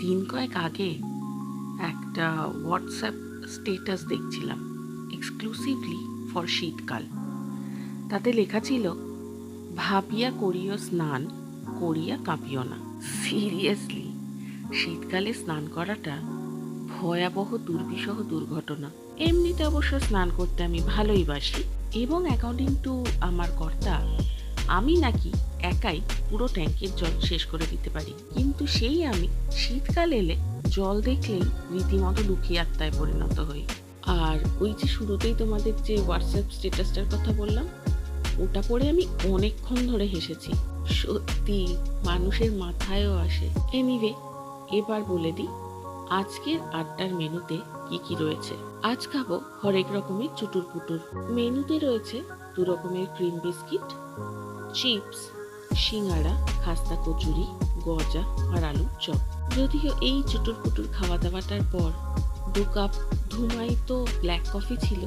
দিন কয়েক আগে একটা হোয়াটসঅ্যাপ স্টেটাস দেখছিলাম এক্সক্লুসিভলি ফর শীতকাল। তাতে লেখা ছিল, ভাবিয়া করিও স্নান, করিয়া কাঁপিও না। সিরিয়াসলি শীতকালে স্নান করাটা ভয়াবহ দুর্বিষহ দুর্ঘটনা। এমনিতে অবশ্য স্নান করতে আমি ভালোই বাসি। এবং অ্যাকর্ডিং টু আমার কর্তা, আমি নাকি একাই পুরো ট্যাঙ্কের জল শেষ করে দিতে পারি। কিন্তু সেই আমি শীতকাল এলে জল দেখলেই রীতিমতো লুকিয়ে আত্মায় পরিণত হই। আর ওই যে শুরুতেই তোমাদের যে হোয়াটসঅ্যাপ স্ট্যাটাসটার কথা বললাম, ওটা পড়ে আমি অনেকক্ষণ ধরে হেসেছি। সত্যি, মানুষের মাথায়ও আসে। এনিওয়ে এবার বলে দিই, আজকের আড্ডার মেনুতে কি কি রয়েছে? আজ খাব হরেক রকমের চুটুর পুটুর। মেনুতে রয়েছে দু রকমের ক্রিম বিস্কিট চিপস সিঙ্গাড়া, খাস্তা কচুরি, গজা আর আলুর চপ। যদিও এই চুটুর পুটুর খাওয়া দাওয়াটার পর দু কাপ ধুমাই তো ব্ল্যাক কফি ছিল,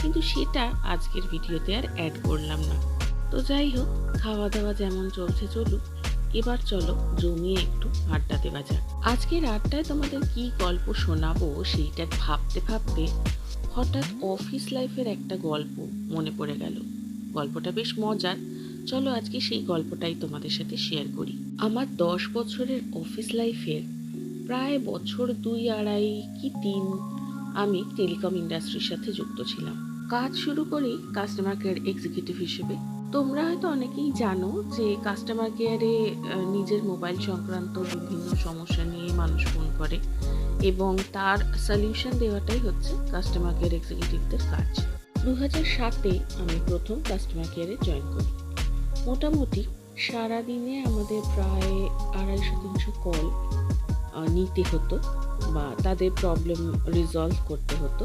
কিন্তু সেটা আজকের ভিডিওতে আর অ্যাড করলাম না। তো যাই হোক খাওয়া দাওয়া যেমন চলছে চলুক, এবার চলো জমিয়ে একটু আড্ডা দেওয়া যাক। আজকের আড্ডায় তোমাদের কি গল্প শোনাবো সেইটা ভাবতে ভাবতে হঠাৎ অফিস লাইফের একটা গল্প মনে পড়ে গেল। গল্পটা বেশ মজার চলো আজকে সেই গল্পটাই তোমাদের সাথে শেয়ার করি। আমার দশ বছরের অফিস লাইফের প্রায় বছর দুই, আড়াই কি তিন আমি টেলিকম ইন্ডাস্ট্রির সাথে যুক্ত ছিলাম। কাজ শুরু করি কাস্টমার কেয়ার এক্সিকিউটিভ হিসেবে। তোমরা হয়তো অনেকেই জানো যে কাস্টমার কেয়ারে নিজের মোবাইল সংক্রান্ত বিভিন্ন সমস্যা নিয়ে মানুষ ফোন করে এবং তার সলিউশন দেওয়াটাই হচ্ছে কাস্টমার কেয়ার এক্সিকিউটিভদের কাজ। দু হাজার সাতে আমি প্রথম কাস্টমার কেয়ারে জয়েন করি। মোটামুটি সারাদিনে আমাদের প্রায় আড়াইশো, তিনশো কল নিতে হতো বা তাদের প্রবলেম রিজলভ করতে হতো।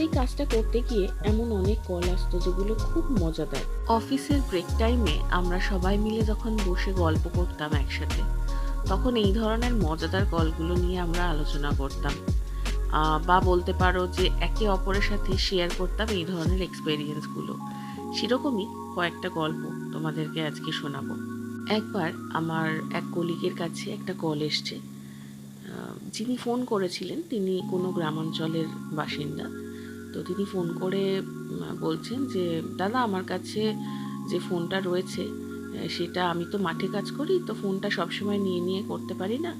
এই কাজটা করতে গিয়ে এমন অনেক কল আসতো যেগুলো খুব মজাদার। অফিসের ব্রেক টাইমে আমরা সবাই মিলে যখন বসে গল্প করতাম একসাথে, তখন এই ধরনের মজাদার কলগুলো নিয়ে আমরা আলোচনা করতাম। বা বলতে পারো যে একে অপরের সাথে শেয়ার করতাম এই ধরনের এক্সপেরিয়েন্সগুলো সেরকমই কয়েকটা গল্প তোমাদেরকে আজকে শোনাবো। একবার আমার এক কলিগের কাছে একটা কল এসছে। যিনি ফোন করেছিলেন, তিনি কোনো গ্রামাঞ্চলের বাসিন্দা। তো তিনি ফোন করে বলছেন যে, দাদা, আমার কাছে যে ফোনটা রয়েছে সেটা আমি তো মাঠে কাজ করি, তো ফোনটা সবসময় নিয়ে নিয়ে করতে পারি না।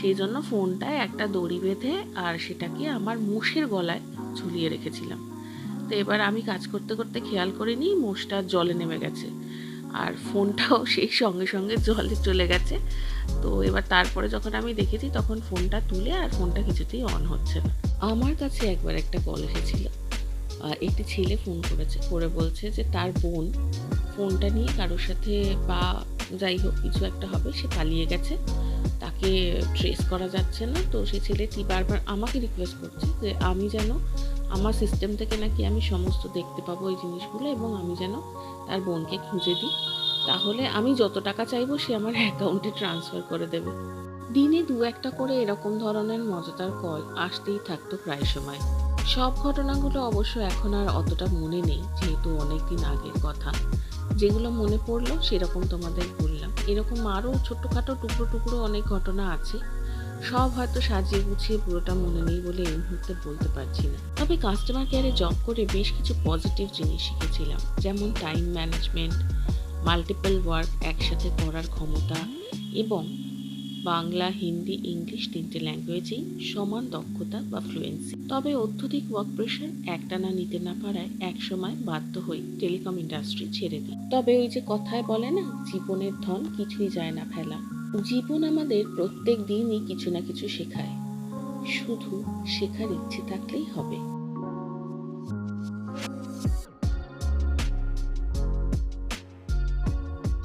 সেই জন্য ফোনটায় একটা দড়ি বেঁধে আর সেটাকে আমার মুষের গলায় ঝুলিয়ে রেখেছিলাম। তো এবার আমি কাজ করতে করতে খেয়াল করিনি, মোষটা জলে নেমে গেছে। আর ফোনটাও সেই সঙ্গে সঙ্গে জলে চলে গেছে। তো এবার তারপরে যখন আমি দেখেছি, তখন ফোনটা তুলে আর ফোনটা কিছুতেই অন হচ্ছে না। আমার কাছে একবার একটা কল এসেছিল। একটি ছেলে ফোন করেছে, করে বলছে যে তার বোন ফোনটা নিয়ে কারোর সাথে বা যাই হোক কিছু একটা হবে, সে পালিয়ে গেছে। তাকে ট্রেস করা যাচ্ছে না। তো সে ছেলেটি বারবার আমাকে রিকোয়েস্ট করছে যে আমি যেন আমার সিস্টেম থেকে নাকি আমি সমস্ত দেখতে পাবো এই জিনিসগুলো এবং আমি যেন তার বোনকে খুঁজে দিই। তাহলে আমি যত টাকা চাইব সে আমার অ্যাকাউন্টে ট্রান্সফার করে দেবে। দিনে দু একটা করে এরকম ধরনের মজাদার কল আসতেই থাকতো প্রায় সময়। সব ঘটনাগুলো অবশ্য এখন আর অতটা মনে নেই, যেহেতু অনেক দিন আগের কথা। যেগুলো মনে পড়ল, সেরকম তোমাদের বললাম। এরকম আরও ছোট্টখাটো টুকরো টুকরো অনেক ঘটনা আছে। সব হয়তো সাজিয়ে গুছিয়ে পুরোটা মনে নেই বলে এই মুহূর্তে বলতে পারছি না। তবে কাস্টমার কেয়ারে জব করে বেশ কিছু পজিটিভ জিনিস শিখেছিলাম। যেমন টাইম ম্যানেজমেন্ট মাল্টিপল ওয়ার্ক একসাথে করার ক্ষমতা এবং বাংলা, হিন্দি, ইংলিশ তিনটে ল্যাঙ্গুয়েজেই সমান দক্ষতা বা ফ্লুয়েন্সি তবে অত্যধিক ওয়ার্ক প্রেশার একটানা নিতে না পারায় একসময় বাধ্য হই টেলিকম ইন্ডাস্ট্রি ছেড়ে দিই তবে ওই যে কথায় বলে না, জীবনের ধন কিছুই যায় না ফেলা। জীবন আমাদের প্রত্যেক দিনই কিছু না কিছু শেখায়। শুধু শেখার ইচ্ছে থাকলেই হবে।